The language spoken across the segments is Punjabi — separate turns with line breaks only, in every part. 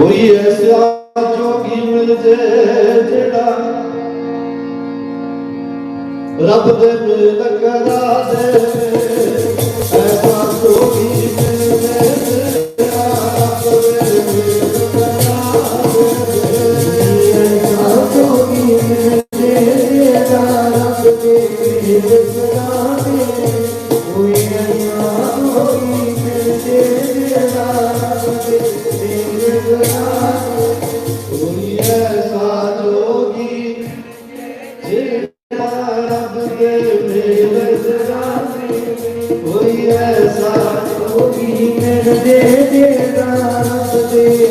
ਕੋਈ ਐਸਾ ਜੋਗੀ ਮਿਲ ਜੇ ਜਿਹੜਾ ਰੱਬ ਦੇ ਮਿਲ ਕਰਾ ਦੇ। ਜੋਗੀ ਮਿਲ ਜੇ ਜਿਹੜਾ ਰੱਬ ਦੇ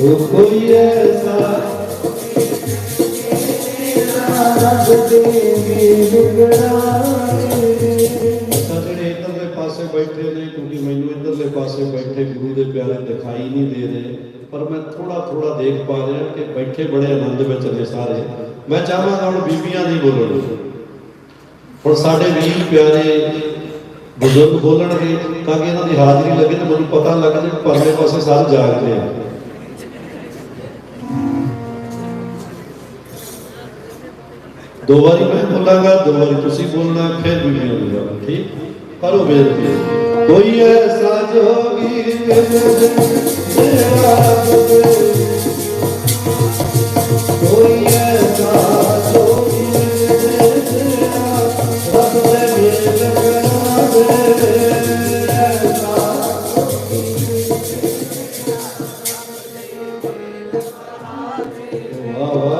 ਉਹ ਕੋਈ ਐਸਾ ਸਜਣੇ ਇਧਰਲੇ ਪਾਸੇ ਬੈਠੇ ਨੇ, ਕਿਉਂਕਿ ਮੈਨੂੰ ਇਧਰਲੇ ਪਾਸੇ ਬੈਠੇ ਗੁਰੂ ਦੇ ਪਿਆਰੇ ਦਿਖਾਈ ਨਹੀਂ ਦੇ ਰਹੇ, ਪਰ ਮੈਂ ਥੋੜਾ ਥੋੜਾ ਦੇਖ ਪਾ ਰਿਹਾ ਕਿ ਬੈਠੇ ਬੜੇ ਆਨੰਦ ਵਿੱਚ ਨੇ ਸਾਰੇ। ਮੈਂ ਚਾਹਾਂਗਾ ਹੁਣ ਬੀਬੀਆਂ ਦੀ ਬੋਲਣ। ਹੁਣ ਸਾਡੇ ਵੀਰ ਪਿਆਰੇ ਬਜ਼ੁਰਗ ਬੋਲਣਗੇ ਤਾਂ ਕਿ ਇਹਨਾਂ ਦੀ ਹਾਜ਼ਰੀ ਲੱਗੇ ਤੇ ਮੈਨੂੰ ਪਤਾ ਲੱਗ ਜਾਏ ਕਿ ਪਰਲੇ ਪਾਸੇ ਸਾਰੇ ਜਾਗਦੇ ਆ। ਦੋ ਵਾਰੀ ਮੈਂ ਬੋਲਾਂਗਾ, ਦੋ ਵਾਰੀ ਤੁਸੀਂ ਬੋਲਣਾ, ਫਿਰ ਬੀਬੀਆਂ ਬੋਲਣਾ ਠੀਕ? ਕਰੋ ਬੇਨਤੀ ਕੋਈ ਐਸਾ ਜੋਗੀ ਮਿਲ ਕੋਈ ਐਸਾ ਜੋਗੀ ਮਿਲ ਰੱਬ ਦੇ ਮਿਲ ਕਰਾਵੇ ਐਸਾ ਵਾਹ।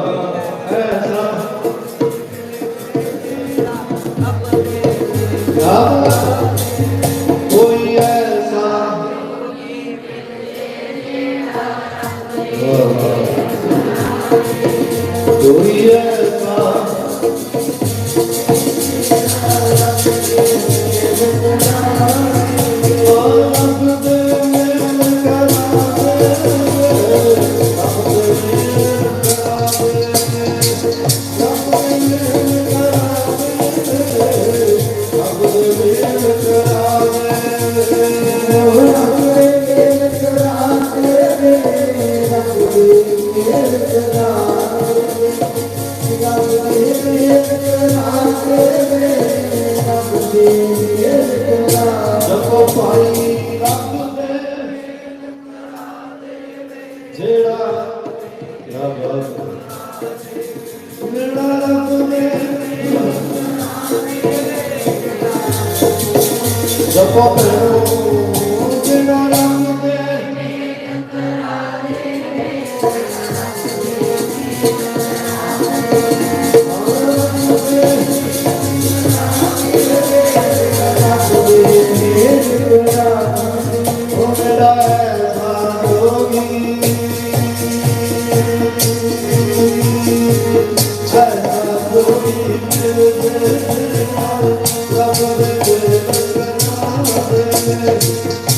ਰੱਬ ਦੇ Jump up